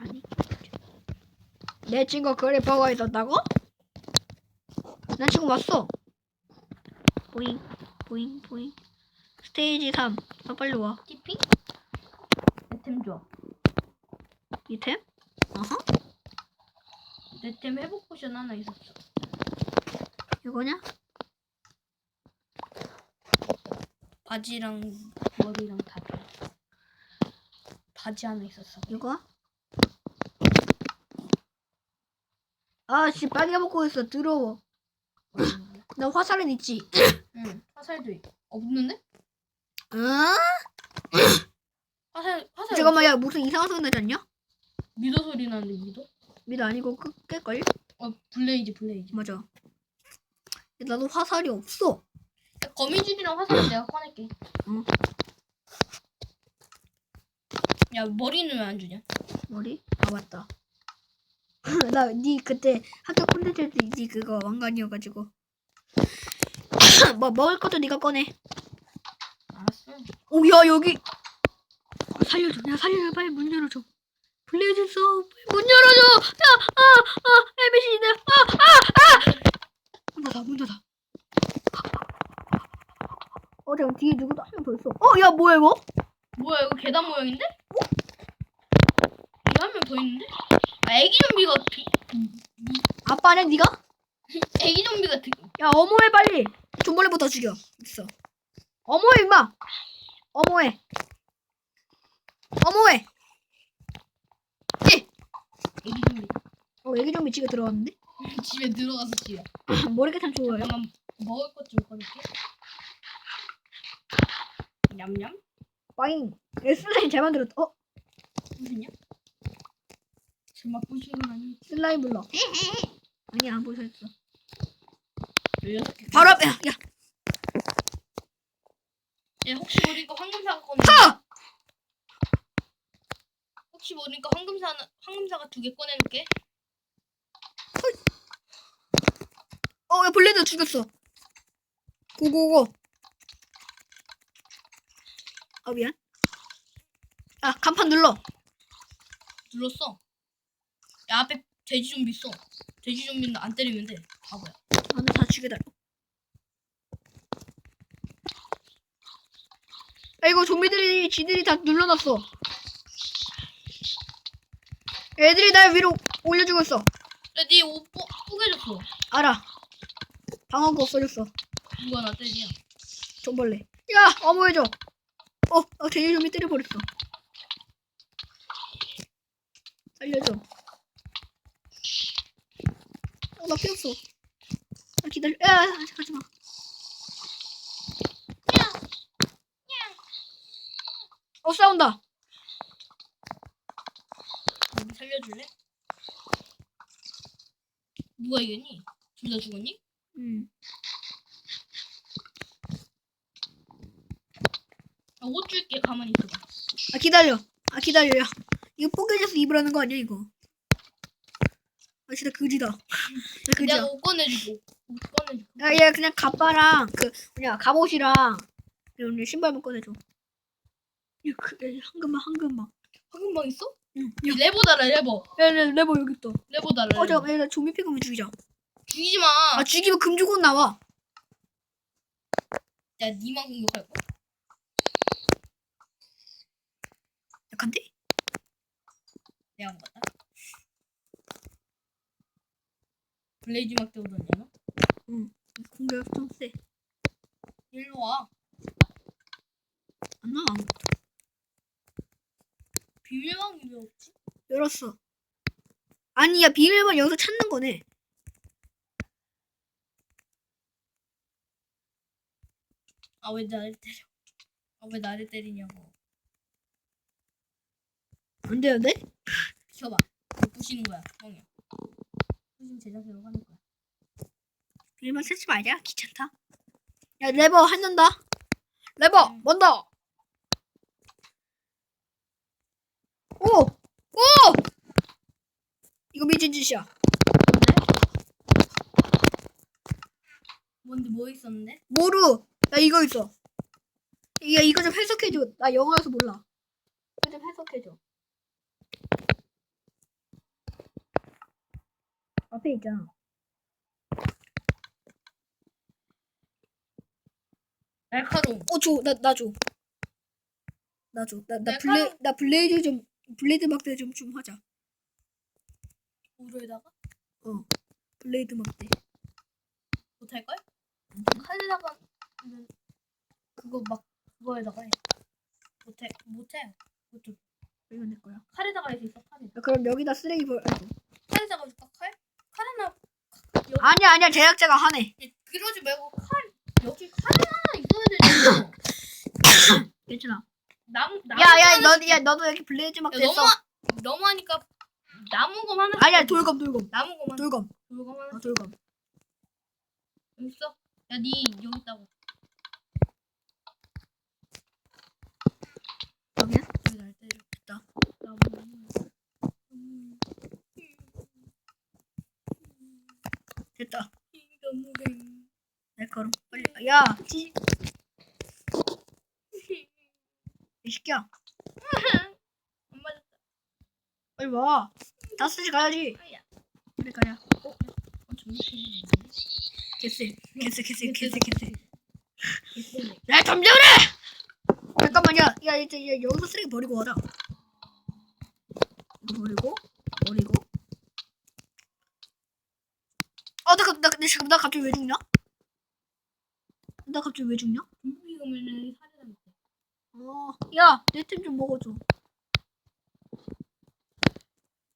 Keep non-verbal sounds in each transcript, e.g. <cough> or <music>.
아니. 내 친구 그래퍼가 있었다고? 난 지금 왔어. 보잉, 보잉, 보잉. 스테이지 3. 아, 빨리 와. 티핑? 내템 좋아. 이템? 어허. 내템 회복 포션 하나 있었어. 이거냐? 바지랑 머리랑 다 줘. 바지 하나 있었어. 이거? 아, 씨, 빨개 먹고 있어. 더러워. 나 화살은 있지. 응. 화살도 있- 없는데? 응? 화살 화살. 잠깐만, 야, 무슨 이상한 소리 나지 않냐? 미도 소리 나는데 미도? 미드 아니고 끄, 깰걸? 어 블레이즈 블레이즈. 맞아. 야, 나도 화살이 없어. 야, 거미줄이랑 화살은 내가 꺼낼게. 응. 야 머리는 왜 안 주냐? 머리? 아, 맞다. <laughs> 나, 니 그때 학교 콘텐츠 때니 그거 왕관이어가지고. <coughs> 뭐, 먹을 것도 니가 꺼내. 알았어. 오, 야, 여기. 아, 살려줘. 야, 살려줘. 빨리 문 열어줘. 블레이즈 써. 문 열어줘. 야, 아, 아, 에비시드. 아, 아, 아. 문 닫아, 문 닫아. 어, 잠깐 뒤에 누구도 한 명 더 있어. 어, 야, 뭐야, 이거? 뭐야 이거 계단 모양인데? 이거 한 명 더 있는데? 아 애기 좀비가 비... 아빠네, 니가? <laughs> 애기 좀비가 드... 야, 어머해, 빨리. 존벌레부터 죽여. 있어. 어머해, 임마. 어머해. 어머해. 예. 애기 좀비 어, 애기 좀비 집에 들어왔는데? <laughs> 집에 들어가서 집에 머리가 좋아요. 먹을 것 좀 꺼낼게 냠냠. 야, 슬라임 잘 만들었다. 어? 무슨냐? 정말 부신 건 아니 슬라임 불러. 아니야, 안 보셨어. 열여섯 개 바로 앞에, 야, 야. 얘 혹시 모르니까 황금사가 꺼내 타! 혹시 모르니까 황금사 황금사가 두 개 꺼내놓을게 어, 야, 블레드 죽였어. 고고고. 아, 미안. 아, 간판 눌러. 눌렀어 야 앞에 돼지 좀비 있어 돼지 좀비는 안 때리면 돼 바보야 아, 나다 죽여달라. 야, 이거 좀비들이, 지들이 다 눌러놨어. 애들이 날 위로 올려주고 있어. 야네옷 뿌개졌어 알아. 방어구 없어졌어. 누가 나 때리냐 좀벌레. 야, 어머해줘. 어, 어, 돼지 좀비 때려버렸어. 살려줘. 어, 나 피었어. 아, 기다려. 야, 아직 가지 마. 어, 싸운다. 여기 살려줄래? 누가 이겼니? 둘 다 죽었니? 음. 아, 옷 줄게 가만히 있어봐 아, 기다려. 아, 기다려. 야. 이거 뽀개져서 입으라는 거 아니야, 이거? 아, 진짜 그지다. <laughs> 나 그지야. 내가 옷 꺼내주고 옷 꺼내주고 야, 얘 그냥 가빠랑 그 뭐냐 갑옷이랑 이런 신발만 꺼내줘. 야, 그 야, 황금방 황금방. 황금방 있어? 응. 이 레버 달라 레버 야, 레, 레버 여기 있다. 레버 달라 어, 레버. 잠깐, 야, 나 좀비 피그면 죽이자. 죽이지 마. 아, 죽이면 금주곤 나와. 야, 니만 공격할 거야. 약한데? 내가 안 봤다. 블레이즈 막 때우더니 너? 공격 좀 세. 일로 와. 안 나와. 비밀방이 왜 없지? 열었어. 아니야, 비밀번 여기서 찾는 거네. 아, 왜 나를 때려? 아, 왜 나를 때리냐고. 안 되는데? 비켜봐. 왜 부시는 거야, 멍이야. 제자세로 하는 거야. 비밀번 찾지 말자. 귀찮다. 야, 레버 한는다. 레버, 응. 먼저. 오! 오! 이거 미친 짓이야. 뭔데? 뭔데 뭐 있었는데? 모루. 나 이거 있어. 야, 이거 좀 해석해줘. 나 영어여서 몰라. 이거 좀 해석해줘. 앞에 있잖아. 날카로움. 어, 줘. 나, 나 줘. 나 줘. 나, 나내 블레, 나 블레이드 좀, 블레이드 막대 좀, 좀 하자. 우로에다가 어. 블레이드 막대. 못할걸? 칼에다가 는 그거 막 그거에다가 해. 못해 못해. 못해. 이건 내 거야. 칼에다가 할 수 있어 칼에. 야, 그럼 여기다 쓰레기 벌, 아이고. 칼에다가 여기 아니야, 아니야. 제작자가 하네. 그러지 말고 칼 여기 칼 하나 있어야 되잖아. <coughs> 괜찮아. 나무 나무 야, 야, 하나- 너, 야, 너도 여기 야, 막대 너무 너무 하니까 나무검 하나. 아니야, 돌검, 돌검. 나무검 하나. 돌검. 돌검 하나. 어, 돌검. 있어. 야니 여기 있다고. 여기야? 여기 날 때려. 됐다. 나무. 음. 됐다. 나무검. 날카로움. 빨리. 야, 찌, 이 새끼야. 안 맞았다. 빨리 와. 다섯 시 가야지. 그래, 가야. 어, 개쎄. 개쎄, 개쎄, 개쎄, 개쎄. 야, 점점해! 잠깐만, 야, 야, 이제 야, 여기서 쓰레기 버리고. 이거 버리고, 버리고. 아, 나, 나, 나, 잠깐, 나 갑자기 왜 죽냐? 나 갑자기 왜 죽냐? 좀비 오면은 살해당 있대. 어, 야, 내 템 좀 먹어줘.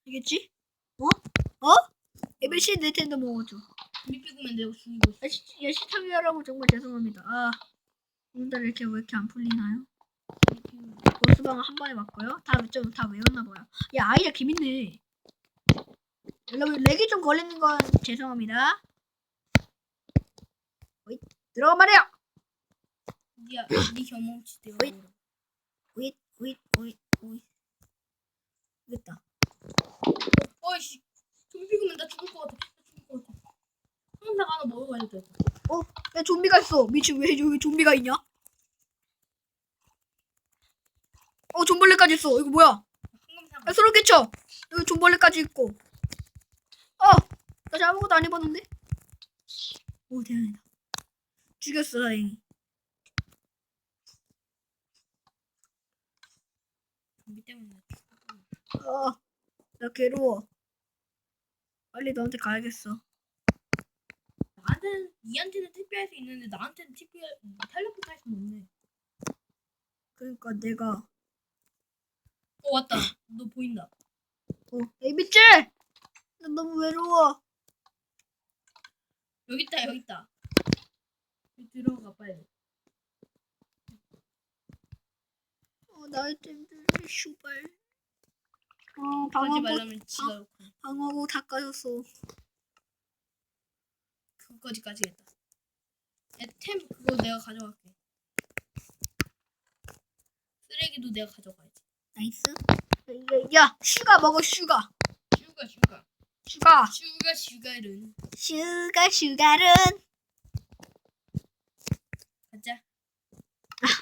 알겠지? 어? 어? 에벨씨 내 템도 먹어줘. 좀비 피구면 내가 죽이고 있어. 아, 시, 야, 시청자 여러분 정말 죄송합니다. 아, 오늘 이렇게 왜 이렇게 안 풀리나요? 보스방을 한 번에 맞고요. 다 좀 다 외웠나 봐요. 야, 아이디어 재밌네. 여러분 렉이 좀 걸리는 건 죄송합니다. 어이, 들어가 말이야. 니야, 니 경험치 때문에. 오잇, 오잇, 오잇, 오잇. 됐다. 어이씨. 좀비 피구면 나 죽을 것 같아. 나 죽을 것 같아. 항상 하나 먹어가야 돼. 어, 야 좀비가 있어. 미친 왜 여기 좀비가 있냐? 어, 좀벌레까지 있어. 이거 뭐야? 황금상. 야, 소름 끼쳐. 여기 좀벌레까지 있고. 어, 나 아무것도 안 입었는데? 오, 대단하다. 죽였어, 다행히. 좀비 때문에. 나 죽을 것 같아. 어, 나 괴로워. 빨리 너한테 가야겠어. 나한테는 니한테는 TP할 수 있는데 나한테는 TP할 텔레포트 할 수는 없네. 그러니까 내가 어 왔다. 너 보인다. 어, 에이비치! 나 너무 외로워. 여기 있다 여기 있다. 들어가 빨리. 어, 나의 템들 슈발. 어, 하지 방어구, 말라면 지가 욕해. 방어구 다 까졌어. 그거까지 까지겠다. 야 템 그거 내가 가져갈게. 쓰레기도 내가 가져가야지. 나이스. 야, 야, 슈가 먹어, 슈가. 슈가 슈가 슈가. 슈가 슈가는 슈가, 슈가른. 가자.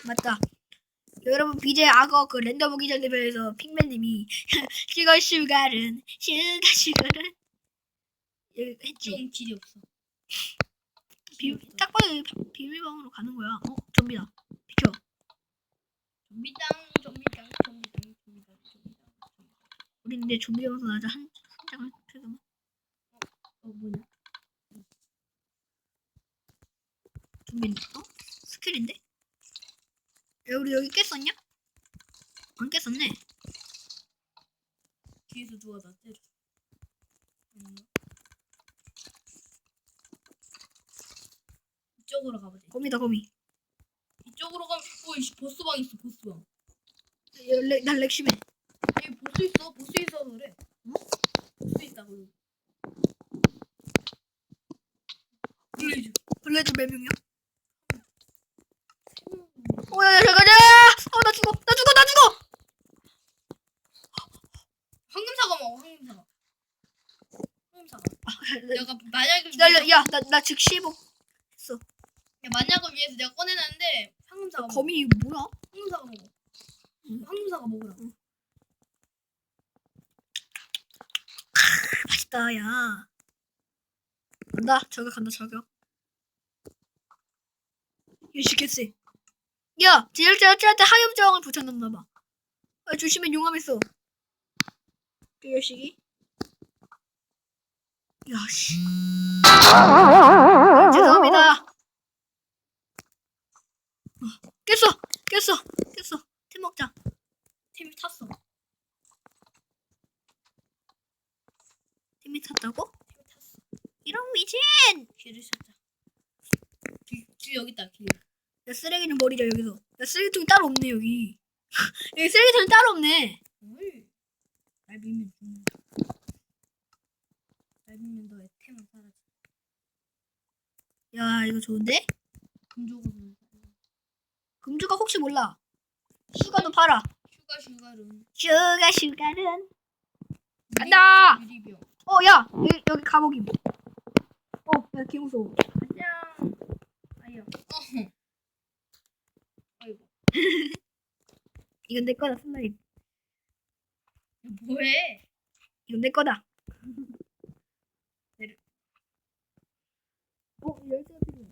맞다. 여러분, BJ 악어 그 랜덤 기전 레벨에서 핑맨님이 <laughs> 슈가, 슈가른. 슈가, 슈가른. 예, 했지. 좀 길이 없어. 비, 딱 봐도 비- 비밀방으로 가는 거야. 어, 좀비다. 비켜. 좀비당 좀비당 좀비당 좀비당 좀비당. 우리 근데 좀비 영상 아직 한, 한 장을 그래도 어 뭐냐? 좀비 어? 스킬인데? 야, 우리 여기 깼었냐? 안 깼었네. 뒤에서 누가 나 때려. 아닌가? 이쪽으로 가보자. 거미다, 거미. 이쪽으로 가면 오이씨 보스방 있어 보스방. 야, 렉, 난 렉심해. 여기 보스 있어 보스 있어서 그래. 응? 보스 있다고. 여기. 블레이즈. 블레드 몇 명이야? 어, 야, 야, 잘 가자! 어, 나 죽어! 나 죽어! 나 죽어! 황금사과 먹어 황금사과. 황금사과. 아, 내가 만약을 기다려, 위해서, 야, 나, 나 즉시 복. 야, 만약을 위해서 내가 꺼내놨는데 황금사과 먹어. 거미 뭐야? 황금사과 먹어. 응. 황금사과 먹으라. 맛있다, 야. 간다. 저격 간다. 저격. 유시겠지. 야, 제작자한테 하염 저항을 붙여놨나 봐. 아, 조심해 용암했어. 열시기. 야, 씨. 아, 죄송합니다. 어, 깼어, 깼어, 깼어. 템 먹자. 템이 탔어. 템이 탔다고? 템이 탔어. 이런 미친! 길을 찾자. 길, 길 여기 있다. 길. 야, 쓰레기는 버리자 여기서. 야, 쓰레기통이 따로 없네 여기. <laughs> 여기 쓰레기통이 따로 없네. 뭘? 날 밀면 죽는다. 날 밀면 너의 템은 사라져. 야, 이거 좋은데? 금주가 혹시 몰라. 슈가도 팔아. 슈가 슈가룬. 슈가 슈가는. 간다! 유리병. 어, 야, 여기, 여기 감옥임. 어, 야, 개 무서워. 안녕. 어허. 아이고. 이건 내 거다, 슬라임. 뭐해? 이건 내 거다. 내려. 어, 열쇠가 필요해.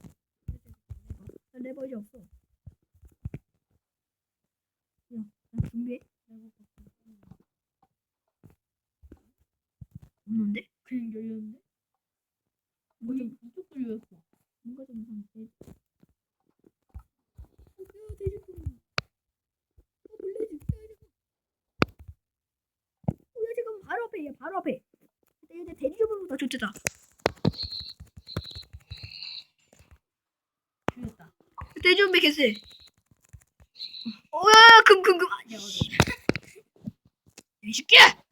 나 레버지 없어. 야, 나 준비해. 없는데? 그냥 열렸는데? 뭐 좀, 이쪽 열렸어. 뭔가 좀 이상한데. 어, 야, 돼지고기. 어, 블레이즈. 야, 잠깐. 어, 야, 지금 바로 앞에, 얘 바로 앞에. 근데 이제 돼지 좀보다 좋겠다. 죽였다. 돼지 좀비 개쎄. 어, 야, 금, 금, 금. 아, 야, 어디? 이 새끼야!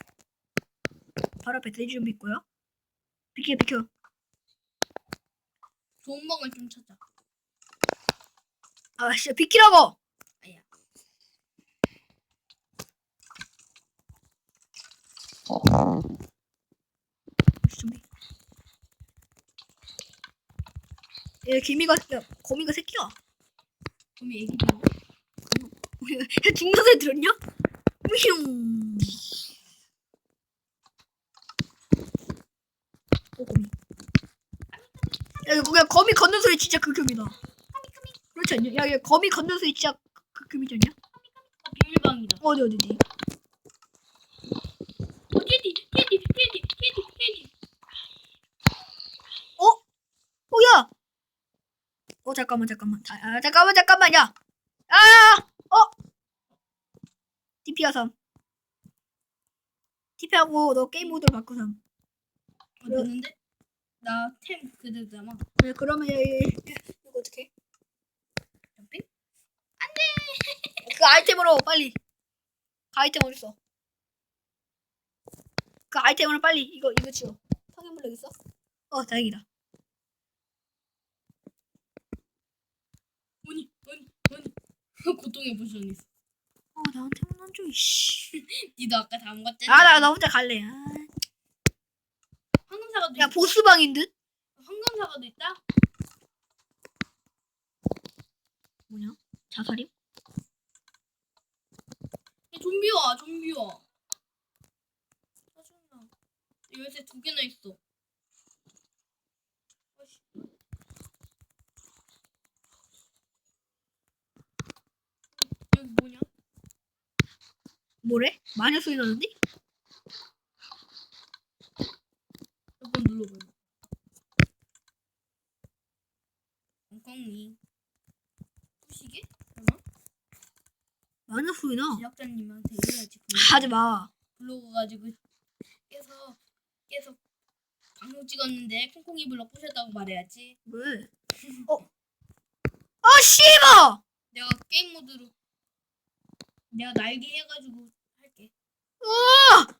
바로 앞에 돼지 좀비 있고요. 비켜, 비켜. 좋은 방을 좀 찾자. 아, 진짜 비키라고! 아야. 돼지 좀비. 얘 개미가, 야, 거미가 새끼야. 그럼 애기들. 야, 소리 들었냐? 오, 거미. 야, 그냥 거미 걷는 소리 진짜 극혐이다. 그렇지 않냐? 야, 야, 거미 걷는 소리 진짜 극혐이지 않냐? 아, 비밀방이다. 어디, 어디지? 어, 테디, 테디, 테디, 테디, 테디. 어? 어, 야! 어, 잠깐만, 잠깐만. 자, 아, 잠깐만, 잠깐만, 야! 아! 어! TP야, 삼. TP하고 너 게임 모드로 바꾸삼. 어, 됐는데? 나 템 그대로잖아. 네, 그러면 얘, 얘, 얘, 이거 어떻게? 점핑? <laughs> 그 아이템으로 빨리. 그 아이템 어딨어? 그 아이템으로 빨리 이거 이거 치워. 성인물 여기 있어? 어, 다행이다. 뭐니, 뭐니, 뭐니. <laughs> 고통의 포션이 있어. 어, 나한테만 안 줘, 이씨. 니도 아까 다 먹었잖아. 아, 나, 나 혼자 갈래. 아. 황금사과도 야, 있 보스방인 듯? 황금사과도 있다? 뭐냐? 자살임? 야, 좀비 와, 좀비 와. 짜증나. 열쇠 두 개나 있어. 아이씨. 여기 뭐냐? 뭐래? 마녀 소리 나는데? 몇번 눌러봐요. 엉덩이. 부시게? 그러나? 마녀 소리 나. 제작자님한테 이래야지. 하지 마. 블로그 가지고 깨서 깨서 방송 찍었는데 콩콩이 블럭 부셨다고 말해야지. 왜? <laughs> 어? 아, 씨발! 내가 게임 모드로 내가 날개 해가지고 할게. 어!